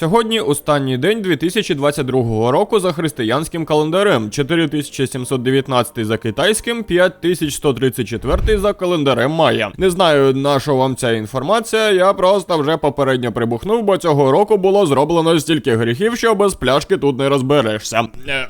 Сьогодні останній день 2022 року за християнським календарем, 4719 за китайським, 5134 за календарем Майя. Не знаю, на що вам ця інформація, я просто вже попередньо прибухнув, бо цього року було зроблено стільки гріхів, що без пляшки тут не розберешся.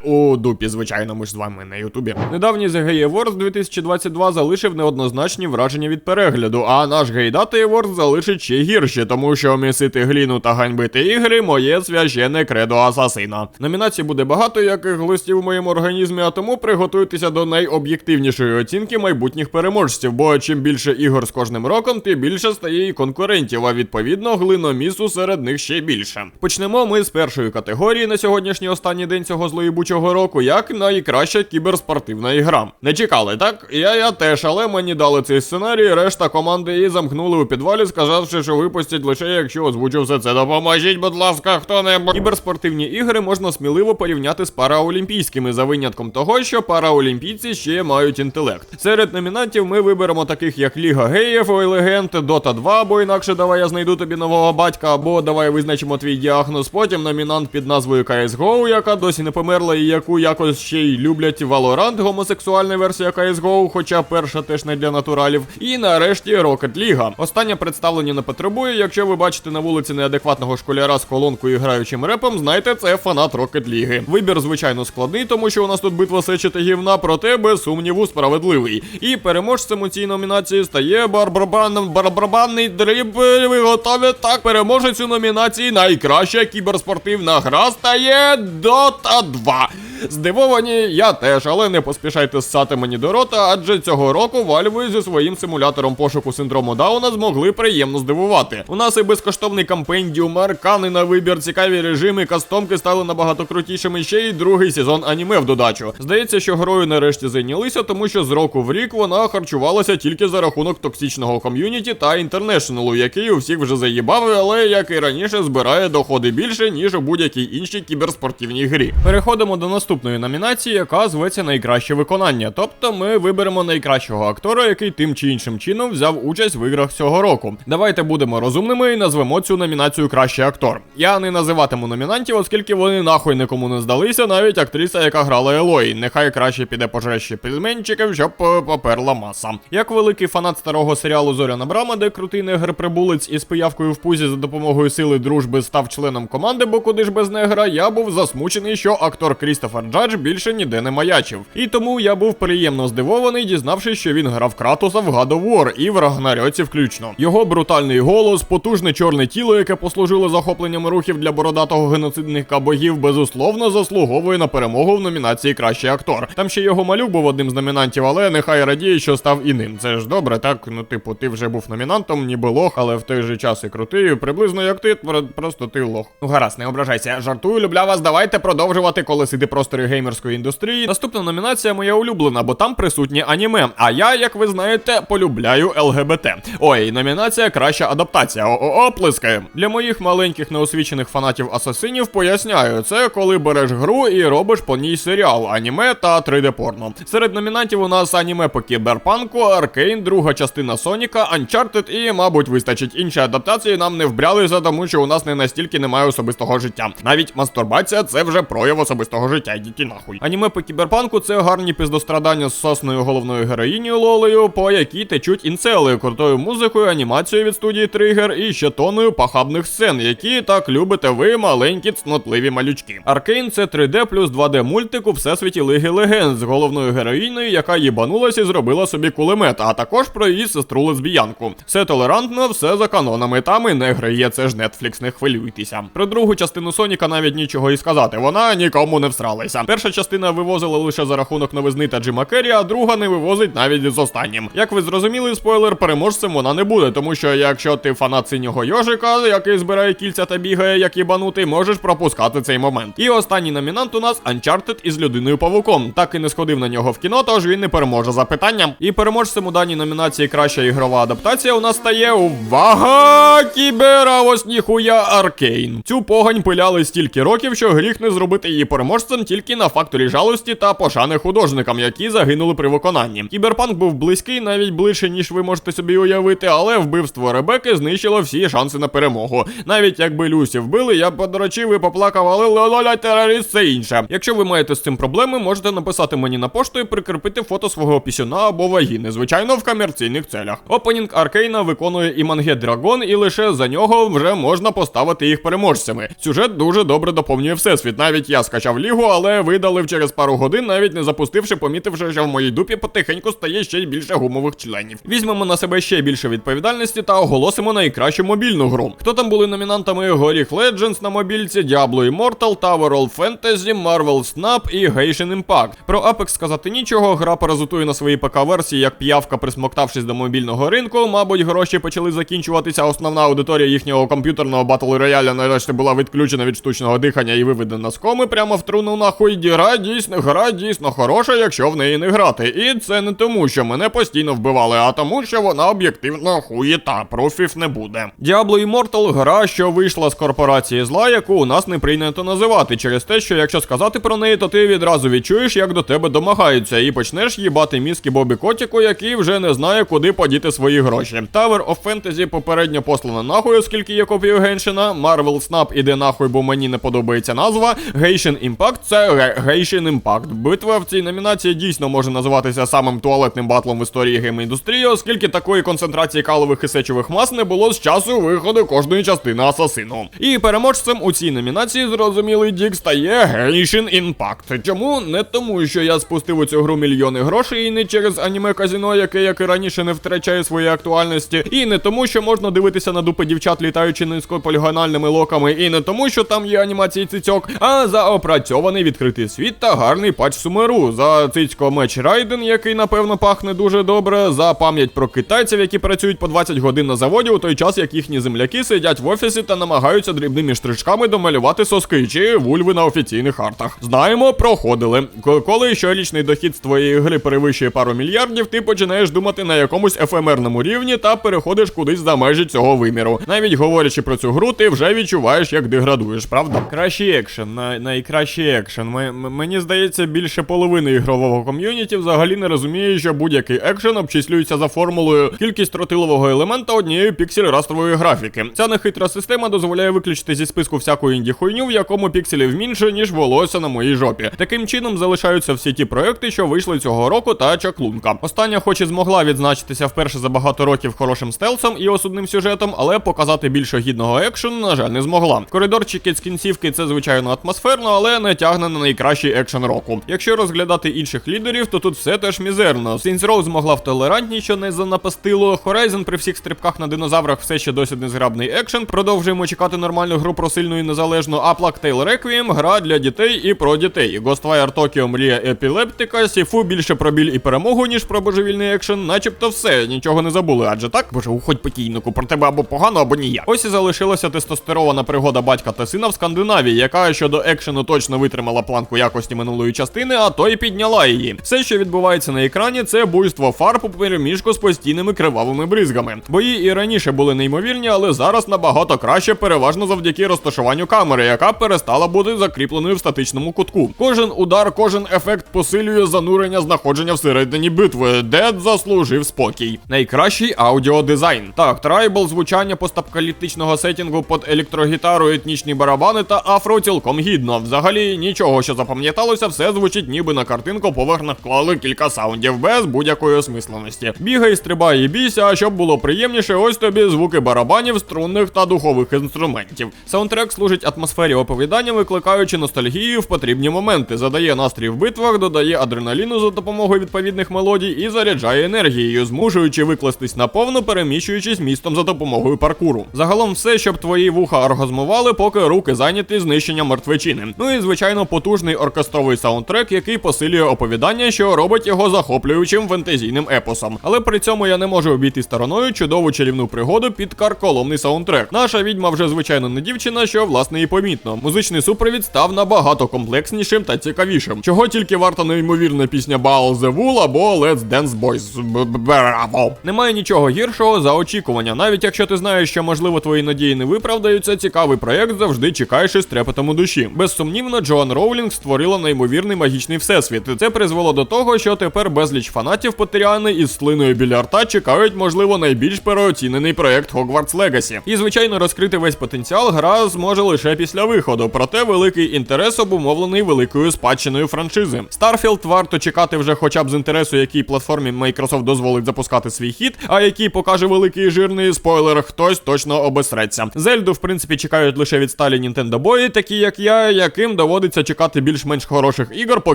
У дупі, звичайно, ми ж з вами на Ютубі. Недавній The Awards 2022 залишив неоднозначні враження від перегляду, а наш гейдати Awards залишить ще гірше, тому що місити гліну та ганьбити ігри моє священне кредо асасина. Номінацій буде багато, яких глистів в моєму організмі, а тому приготуйтеся до найоб'єктивнішої оцінки майбутніх переможців, бо чим більше ігор з кожним роком, тим більше стає і конкурентів, а відповідно глиномісу серед них ще більше. Почнемо ми з першої категорії на сьогоднішній останній день цього злоїбучого року, як найкраща кіберспортивна ігра. Не чекали, так? Я я теж, але мені дали цей сценарій, решта команди її замкнули у підвалі, сказавши, що випустять лише якщо озвучу все це. Допоможіть, будь ласка, хто-небудь. Кіберспортивні ігри можна сміливо порівняти з параолімпійськими за винятком того, що параолімпійці ще мають інтелект. Серед номінантів ми виберемо таких як Ліга Геїв, Ой Легенд, Дота 2, або інакше давай я знайду тобі нового батька, або давай визначимо твій діагноз. Потім номінант під назвою CSGO, яка досі не померла, і яку якось ще й люблять Valorant, гомосексуальна версія CSGO, хоча перша теж не для натуралів. І нарешті Rocket League. Останнє представлення не потребує. Якщо ви бачите на вулиці неадекватного школяра з колонкою і граючим репом, знайте, це фанат Rocket Ліги. Вибір, звичайно, складний, тому що у нас тут битва сечі та гівна, проте без сумніву справедливий. І переможцем у цій номінації стає барбарбан барбарбанний дріб. Ви готові? Так, переможець у номінації найкраща кіберспортивна гра стає Dota 2. Здивовані, я теж, але не поспішайте ссати мені до рота, адже цього року Valve зі своїм симулятором пошуку синдрому Дауна змогли приємно здивувати. У нас і безкоштовний кампендіум, аркани на вибір, цікаві режими, кастомки стали набагато крутішими. Ще й другий сезон аніме в додачу. Здається, що грою нарешті зайнялися, тому що з року в рік вона харчувалася тільки за рахунок токсичного ком'юніті та інтернешнлу, який у всіх вже заїбав, але як і раніше збирає доходи більше, ніж у будь-якій іншій кіберспортивній грі. Переходимо до наступної номінації, яка зветься найкраще виконання. Тобто ми виберемо найкращого актора, який тим чи іншим чином взяв участь в іграх цього року. Давайте будемо розумними і назвемо цю номінацію кращий актор. Я не називатиму номінантів, оскільки вони нахуй нікому не здалися, навіть актриса, яка грала Елої. Нехай краще піде пожрещі пельменчиків, щоб поперла маса. Як великий фанат старого серіалу Зоряна Брама, де крутий негр прибулець із пиявкою в пузі за допомогою сили дружби став членом команди, бо куди ж без негра, я був засмучений, що актор Крістофер Джадж більше ніде не маячив. І тому я був приємно здивований, дізнавшись, що він грав Кратоса в God of War і в Рагнарьоці включно. Його брутальний голос, потужне чорне тіло, яке послужило захопленням рухів для бородатого геноцидника богів, безусловно заслуговує на перемогу в номінації Кращий актор. Там ще його малюк був одним з номінантів, але нехай радіє, що став і ним. Це ж добре, так? Ну, типу, ти вже був номінантом, ніби лох, але в той же час і крутий, приблизно як ти, про- просто ти лох. Ну гаразд, не ображайся. Жартую, любля вас. Давайте продовжувати колесити простори геймерської індустрії. Наступна номінація моя улюблена, бо там присутнє аніме. А я, як ви знаєте, полюбляю ЛГБТ. Ой, номінація краща адаптація. О-о, оплескаємо. Для моїх маленьких неосвічених фанатів асасинів поясняю, це коли береш гру і робиш по ній серіал, аніме та 3D порно. Серед номінантів у нас аніме по кіберпанку, Аркейн, друга частина Соніка, Uncharted і, мабуть, вистачить інші адаптації нам не вбрялися, тому що у нас не настільки немає особистого життя. Навіть мастурбація це вже прояв особистого життя. Йдіть і нахуй. Аніме по кіберпанку це гарні пиздострадання з сосною головною героїнею Лолею, по якій течуть інцели крутою музикою, анімацією від студії Тригер і ще тонною пахабних сцен, які так любите ви, маленькі цнотливі малючки. Аркейн це 3D плюс 2D мультик у всесвіті Лиги Легенд з головною героїною, яка їбанулася і зробила собі кулемет, а також про її сестру лесбіянку. Все толерантно, все за канонами. Там і не грає, це ж Netflix, не хвилюйтеся. Про другу частину Соніка навіть нічого і сказати. Вона нікому не всралася. Перша частина вивозила лише за рахунок новизни та Джима Керрі, а друга не вивозить навіть з останнім. Як ви зрозуміли, спойлер, переможцем вона не буде, тому що якщо ти фанат синього йожика, який збирає кільця та бігає, як їбанутий, можеш пропускати цей момент. І останній номінант у нас Uncharted із людиною павуком. Так і не сходив на нього в кіно, тож він не переможе за питанням. І переможцем у даній номінації краща ігрова адаптація у нас стає увага! Кібера ось ніхуя Аркейн. Цю погань пиляли стільки років, що гріх не зробити її переможцем тільки на факторі жалості та пошани художникам, які загинули при виконанні. Кіберпанк був близький, навіть ближче, ніж ви можете собі уявити, але вбивство Ребекки знищило всі шанси на перемогу. Навіть якби Люсі вбили, я б подрочив і поплакав, але лоля терорист це інше. Якщо ви маєте з цим проблеми, можете написати мені на пошту і прикріпити фото свого пісюна або вагіни, звичайно, в комерційних целях. Опенінг Аркейна виконує і Манге Драгон, і лише за нього вже можна поставити їх переможцями. Сюжет дуже добре доповнює всесвіт. Навіть я скачав лігу, але видалив через пару годин, навіть не запустивши, помітивши, що в моїй дупі потихеньку стає ще більше гумових членів. Візьмемо на себе ще більше відповідальності та оголосимо найкращу мобільну гру. Хто там були номінантами Горіх Legends на мобільці, Diablo Immortal, Tower All Fantasy, Marvel Snap і Genshin Impact. Про Apex сказати нічого, гра паразитує на своїй ПК-версії, як п'явка, присмоктавшись до мобільного ринку. Мабуть, гроші почали закінчуватися. Основна аудиторія їхнього комп'ютерного батл рояля нарешті була відключена від штучного дихання і виведена з коми прямо в труну нахуй. Гра дійсно, гра дійсно хороша, якщо в неї не грати. І це не тому, що мене постійно вбивали, а тому, що вона об'єктивно хуєта, профів не буде. Diablo Immortal гра, що вийшла з корпорації зла, яку у нас не прийнято називати, через те, що якщо сказати про неї, то ти відразу відчуєш, як до тебе домагаються, і почнеш їбати мізки Бобі Котіку, який вже не знає, куди подіти свої гроші. Tower of Fantasy попередньо послана нахуй, оскільки є копію Геншина. Marvel Snap іде нахуй, бо мені не подобається назва. Genshin Impact це Ге- Genshin Impact. Битва в цій номінації дійсно може називатися самим туалетним батлом в історії гейм-індустрії, оскільки такої концентрації калових і сечових мас не було з часу виходу кожної частини асасину. І переможцем у цій номінації зрозумілий дік стає Genshin Impact. Чому? Не тому, що я спустив у цю гру мільйони грошей, і не через аніме казіно, яке як і раніше не втрачає своєї актуальності, і не тому, що можна дивитися на дупи дівчат, літаючи низькополігональними локами, і не тому, що там є анімації цицьок, а за опрацьований відкритий світ та гарний патч сумеру, за цицько меч Райден, який напевно пахне дуже добре, за пам'ять про китайців, які працюють по 20 годин на заводі, у той час як їхні земляки сидять в офісі та намагаються дрібними штришками домалювати соски чи вульви на офіційних артах. Знаємо, проходили. Коли щорічний дохід з твоєї гри перевищує пару мільярдів, ти починаєш думати на якомусь ефемерному рівні та переходиш кудись за межі цього виміру. Навіть говорячи про цю гру, ти вже відчуваєш, як деградуєш, правда? Кращий екшен, най- найкращий екшен. М- мені здається, більше половини ігрового ком'юніті взагалі не розуміє, що будь-який екшен обчислюється за формулою кількість тротилового елемента однієї піксель-растрової графіки. Ця нехитра система дозволяє виключити зі списку всяку інді хуйню, в якому пікселів менше, ніж волосся на моїй жопі. Таким чином залишаються всі ті проекти, що вийшли цього року, та чаклунка. Остання, хоч і змогла відзначитися вперше за багато років хорошим стелсом і осудним сюжетом, але показати більше гідного екшену, на жаль, не змогла. Коридорчики з кінцівки це звичайно атмосферно, але не тягне на найкращий екшен року. Якщо розглядати інших лідерів, то тут все теж мізерно. Saints Row змогла в толерантні, що не занапастило. Horizon при всіх стрибках на динозаврах все ще досить незграбний екшен. Продовжуємо чекати нормальну гру про сильну і незалежну. А Plague Requiem – гра для дітей і про дітей. Ghostwire Tokyo мрія епілептика, Сіфу більше про біль і перемогу, ніж про божевільний екшен. Начебто все, нічого не забули. Адже так, боже, уходь покійнику, про тебе або погано, або ніяк. Ось і залишилася тестостерована пригода батька та сина в Скандинавії, яка щодо екшену точно витримала планку якості минулої частини, а то й підняла її. Все, що відбувається на екрані, це буйство фарб у переміжку з постійними кривавими бризгами. Бої і раніше були неймовірні, але зараз набагато краще, переважно завдяки розташуванню камери, яка перестала бути закріпленою в статичному кутку. Кожен удар, кожен ефект посилює занурення знаходження всередині битви. Дед заслужив спокій. Найкращий аудіодизайн. Так, трайбл, звучання постапкаліптичного сетінгу під електрогітару, етнічні барабани та афро цілком гідно. Взагалі нічого, що запам'яталося, все звучить ніби на картинку поверх наклали кілька саундів без будь-якої осмисленості. Бігай, стрибай і бійся, а щоб було приємніше, ось тобі звуки барабанів, струнних та духових інструментів. Саундтрек служить атмосфері оповідання, викликаючи ностальгію в потрібні моменти, задає настрій в битвах, додає адреналіну за допомогою відповідних мелодій і заряджає енергією, змушуючи викластись наповну, переміщуючись містом за допомогою паркуру. Загалом все, щоб твої вуха оргазмували, поки руки зайняті знищенням мертвечини. Ну і звичайно потужний оркестровий саундтрек, який посилює оповідання, що робить його захоплюючим фентезійним епосом. Але при цьому я не можу обійти стороною чудову чарівну пригоду під карколомний саундтрек. Наша відьма вже звичайно не дівчина, що власне і помітно. Музичний супровід став набагато комплекснішим та цікавішим. Чого тільки варта неймовірна пісня Ball the Wool або Let's Dance Boys. Браво! Немає нічого гіршого за очікування. Навіть якщо ти знаєш, що можливо твої надії не виправдаються, цікавий проект завжди чекаєш із трепетом у душі. Безсумнівно, Джоан Роулінг створила неймовірний магічний всесвіт. І Це призвело до того, що тепер безліч фанатів Потеріани із слиною біля рта чекають, можливо, найбільш переоцінений проект Hogwarts Legacy. І звичайно, розкрити весь потенціал гра зможе лише після виходу. Проте великий інтерес обумовлений великою спадщиною франшизи. Starfield варто чекати вже хоча б з інтересу, якій платформі Microsoft дозволить запускати свій хід, а який покаже великий жирний спойлер, хтось точно обесреться. Зельду, в принципі, чекають лише від сталі Nintendo бої, такі як я, яким доводиться чекати більш-менш хороших ігор по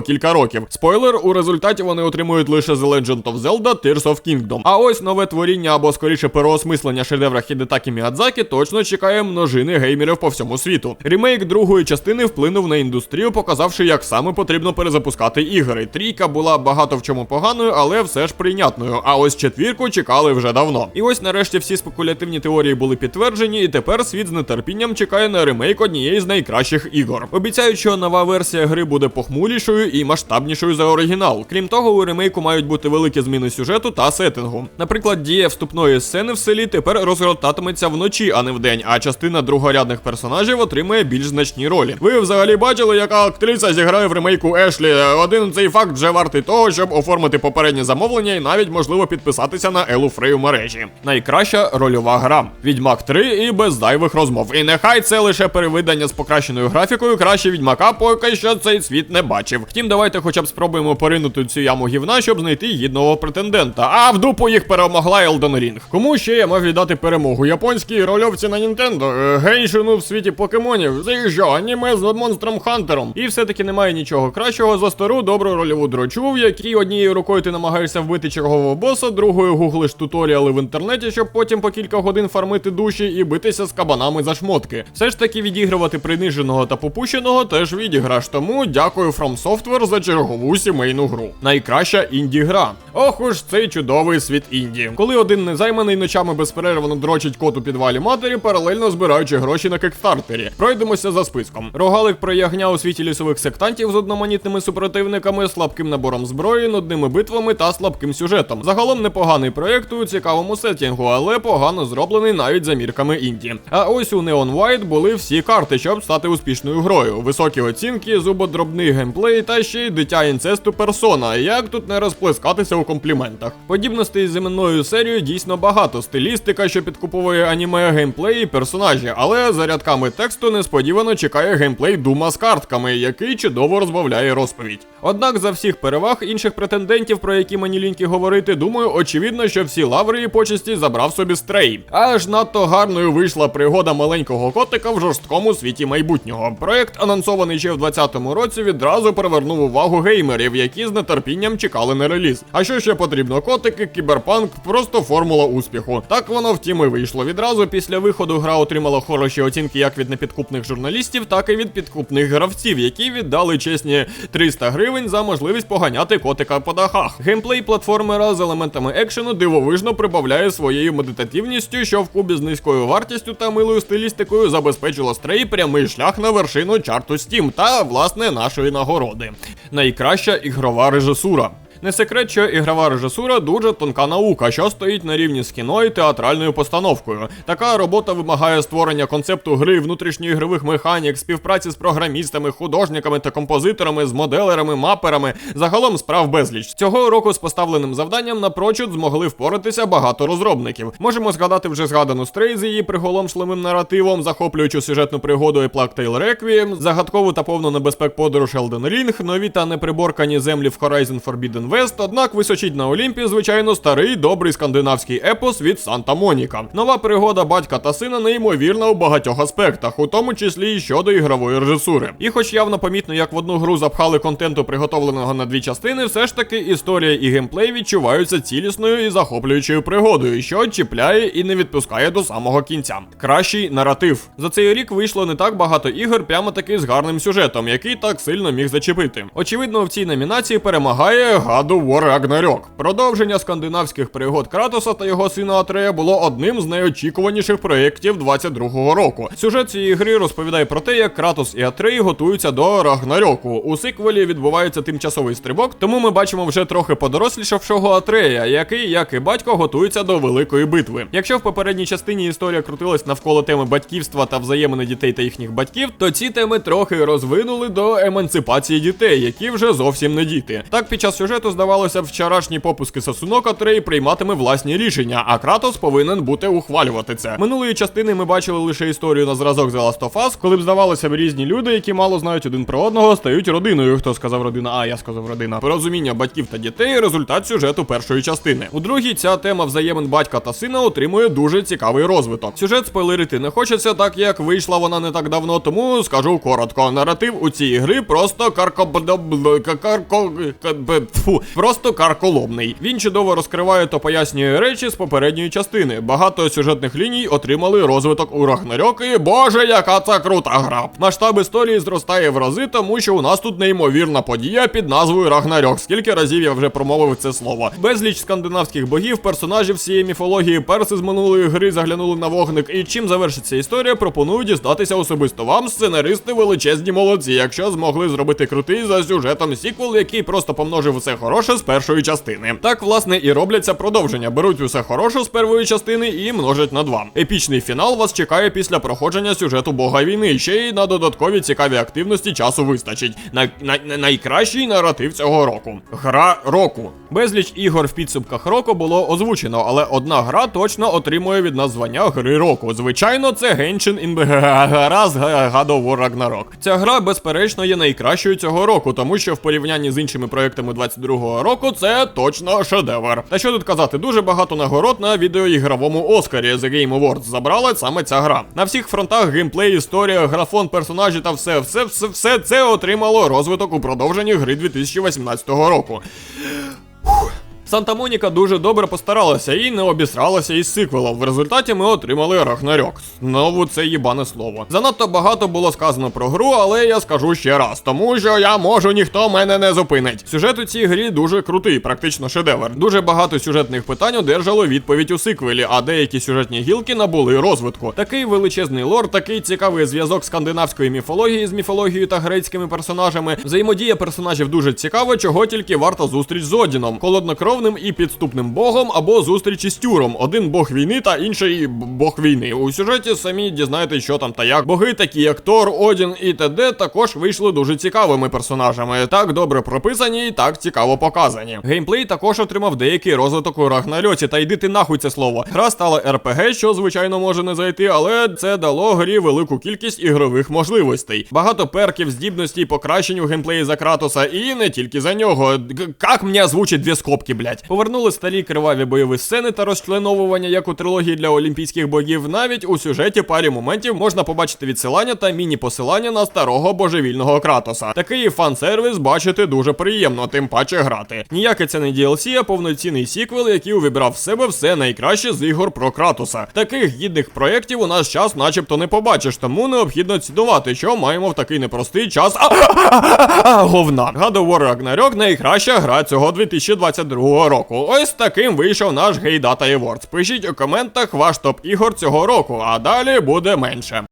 кілька років. Спойлер, у результаті вони отримують лише The Legend of Zelda Tears of Kingdom. А ось нове творіння або скоріше переосмислення шедевра Хідетакі Міядзакі точно чекає множини геймерів по всьому світу. Ремейк другої частини вплинув на індустрію, показавши, як саме потрібно перезапускати ігри. Трійка була багато в чому поганою, але все ж прийнятною. А ось четвірку чекали вже давно. І ось нарешті всі спекулятивні теорії були підтверджені, і тепер світ з нетерпінням чекає на ремейк однієї з найкращих ігор. Обіцяють, що нова версія гри буде похмурішою і масштабнішою за оригінал. Крім того, у ремейку мають бути великі зміни сюжету та сеттингу. Наприклад, дія вступної сцени в селі тепер розгортатиметься вночі, а не вдень, а частина другорядних персонажів отримує більш значні ролі. Ви взагалі бачили, яка актриса зіграє в ремейку Ешлі? Один цей факт вже вартий того, щоб оформити попереднє замовлення і навіть можливо підписатися на Елу Фрей у мережі. Найкраща рольова гра. Відьмак 3 і без зайвих розмов. І нехай це лише перевидання з покращеною графікою, краще відьмака поки що цей світ не бачив. Втім, давайте хоча б спробуємо поринути цю яму гівна, щоб знайти гідного претендента. А в дупу їх перемогла Elden Ring. Кому ще я мав віддати перемогу? Японській рольовці на Нінтендо, гейшину в світі покемонів. Це що, аніме з монстром Хантером. І все-таки немає нічого кращого за стару добру рольову дрочу, в якій однією рукою ти намагаєшся вбити чергового боса, другою гуглиш туторіали в інтернеті, щоб потім по кілька годин фармити душі і битися з кабанами за шмотки. Все ж таки відігрувати приниженого та попущеного теж відіграш. Тому дякую From Software за чергову сімейну гру. Найкраща інді гра. Ох уж цей чудовий світ інді. Коли один незайманий ночами безперервно дрочить кот у підвалі матері, паралельно збираючи гроші на кекстартері. Пройдемося за списком. Рогалик про ягня у світі лісових сектантів з одноманітними супротивниками, слабким набором зброї, нудними битвами та слабким сюжетом. Загалом непоганий проєкт у цікавому сеттінгу, але погано зроблений навіть за мірками інді. А ось у Neon White були всі карти, щоб стати успішною грою. Високі оцінки, зубодробний геймплей та ще й дитя інцесту персона. Як тут не розплескатися у компліментах? Подібностей з іменною серією дійсно багато. Стилістика, що підкуповує аніме, геймплей і персонажі, але за рядками тексту несподівано чекає геймплей Дума з картками, який чудово розбавляє розповідь. Однак за всіх переваг інших претендентів, про які мені ліньки говорити, думаю, очевидно, що всі лаври і почесті забрав собі стрей. Аж надто гарною вийшла пригода маленького котика в жорсткому світі майбутнього. Проект, анонсований ще в 2020 році, відразу привернув увагу геймерів, які з нетерпінням чекали на реліз. А що ще потрібно? Котики, кіберпанк, просто формула успіху. Так воно втім і вийшло. Відразу після виходу гра отримала хороші оцінки як від непідкупних журналістів, так і від підкупних гравців, які віддали чесні 300 гривень за можливість поганяти котика по дахах. Геймплей платформера з елементами екшену дивовижно прибавляє своєю медитативністю, що в кубі з низькою вартістю та милою стилістикою забезпечило стрей прямий шлях на вершину чарту Steam та власне нашої нагороди. Найкраща ігрова режисура. Не секрет, що ігрова режисура дуже тонка наука, що стоїть на рівні з кіно і театральною постановкою. Така робота вимагає створення концепту гри, внутрішньоігрових механік, співпраці з програмістами, художниками та композиторами, з моделерами, маперами, загалом справ безліч. Цього року з поставленим завданням напрочуд змогли впоратися багато розробників. Можемо згадати вже згадану Стрей з її приголомшливим наративом, захоплюючу сюжетну пригоду і Tale Requiem, загадкову та повну небезпек подорож Elden Ring, нові та неприборкані землі в Horizon Forbidden West, однак височить на Олімпі, звичайно, старий добрий скандинавський епос від Санта Моніка. Нова пригода батька та сина неймовірна у багатьох аспектах, у тому числі і щодо ігрової режисури. І хоч явно помітно, як в одну гру запхали контенту, приготовленого на дві частини, все ж таки історія і геймплей відчуваються цілісною і захоплюючою пригодою, що чіпляє і не відпускає до самого кінця. Кращий наратив. За цей рік вийшло не так багато ігор, прямо таки з гарним сюжетом, який так сильно міг зачепити. Очевидно, в цій номінації перемагає Of War Ragnarok. Продовження скандинавських пригод Кратоса та його сина Атрея було одним з найочікуваніших проєктів 22-го року. Сюжет цієї гри розповідає про те, як Кратос і Атрей готуються до Рагнарьоку. У сиквелі відбувається тимчасовий стрибок, тому ми бачимо вже трохи подорослішавшого Атрея, який, як і батько, готується до великої битви. Якщо в попередній частині історія крутилась навколо теми батьківства та взаємини дітей та їхніх батьків, то ці теми трохи розвинули до емансипації дітей, які вже зовсім не діти. Так під час сюжету здавалося, вчорашні попуски Сасунок Атрей прийматиме власні рішення, а Кратос повинен бути ухвалювати це. Минулої частини ми бачили лише історію на зразок The Last of Us, коли б здавалося б різні люди, які мало знають один про одного, стають родиною. Хто сказав родина? А я сказав родина. Порозуміння батьків та дітей результат сюжету першої частини. У другій ця тема взаємин батька та сина отримує дуже цікавий розвиток. Сюжет спойлерити не хочеться, так як вийшла вона не так давно, тому скажу коротко. Наратив у цій гри просто карко просто карколомний. Він чудово розкриває та пояснює речі з попередньої частини. Багато сюжетних ліній отримали розвиток у Рагнарьок, і боже, яка це крута гра. Масштаб історії зростає в рази, тому що у нас тут неймовірна подія під назвою Рагнарьок. Скільки разів я вже промовив це слово? Безліч скандинавських богів, персонажів всієї міфології, перси з минулої гри заглянули на вогник. І чим завершиться історія, пропоную дістатися особисто вам, сценаристи величезні молодці, якщо змогли зробити крутий за сюжетом сіквел, який просто помножив усе хороше з першої частини. Так, власне, і робляться продовження. Беруть усе хороше з першої частини і множать на два. Епічний фінал вас чекає після проходження сюжету Бога війни. Ще й на додаткові цікаві активності часу вистачить. На, на, на- найкращий наратив цього року. Гра року. Безліч ігор в підсумках року було озвучено, але одна гра точно отримує від нас звання гри року. Звичайно, це Genshin God of War Ragnarok. Ця гра, безперечно, є найкращою цього року, тому що в порівнянні з іншими проектами 22-го року це точно шедевр. Та що тут казати, дуже багато нагород на відеоігровому Оскарі The Game Awards забрала саме ця гра. На всіх фронтах геймплей, історія, графон, персонажі та все, все, все, все це отримало розвиток у продовженні гри 2018 року. Санта Моніка дуже добре постаралася і не обісралася із сиквелом. В результаті ми отримали Рагнарьок. Знову це їбане слово. Занадто багато було сказано про гру, але я скажу ще раз, тому що я можу, ніхто мене не зупинить. Сюжет у цій грі дуже крутий, практично шедевр. Дуже багато сюжетних питань одержало відповідь у сиквелі, а деякі сюжетні гілки набули розвитку. Такий величезний лор, такий цікавий зв'язок скандинавської міфології з міфологією та грецькими персонажами. Взаємодія персонажів дуже цікава, чого тільки варта зустріч з Одіном, холоднокровним і підступним богом, або зустріч із Тюром. Один бог війни та інший бог війни. У сюжеті самі дізнаєтесь, що там та як. Боги, такі як Тор, Одін і т.д. також вийшли дуже цікавими персонажами. Так добре прописані і так цікаво показані. Геймплей також отримав деякий розвиток у Рагнарьоці, та йди ти нахуй це слово. Гра стала РПГ, що звичайно може не зайти, але це дало грі велику кількість ігрових можливостей. Багато перків, здібностей, покращень у геймплеї за Кратоса, і не тільки за нього. Як мені озвучить дві скобки, блядь. Повернули старі криваві бойові сцени та розчленовування, як у трилогії для олімпійських богів. Навіть у сюжеті парі моментів можна побачити відсилання та міні-посилання на старого божевільного Кратоса. Такий фан-сервіс бачити дуже приємно, тим паче грати. Ніяке це не DLC, а повноцінний сіквел, який увібрав в себе все найкраще з ігор про Кратоса. Таких гідних проєктів у нас час, начебто, не побачиш, тому необхідно цінувати, що маємо в такий непростий час. Говна. God of War Ragnarok найкраща гра цього 2022 року. Ось таким вийшов наш Гейдата Awards. Пишіть у коментах ваш топ ігор цього року, а далі буде менше.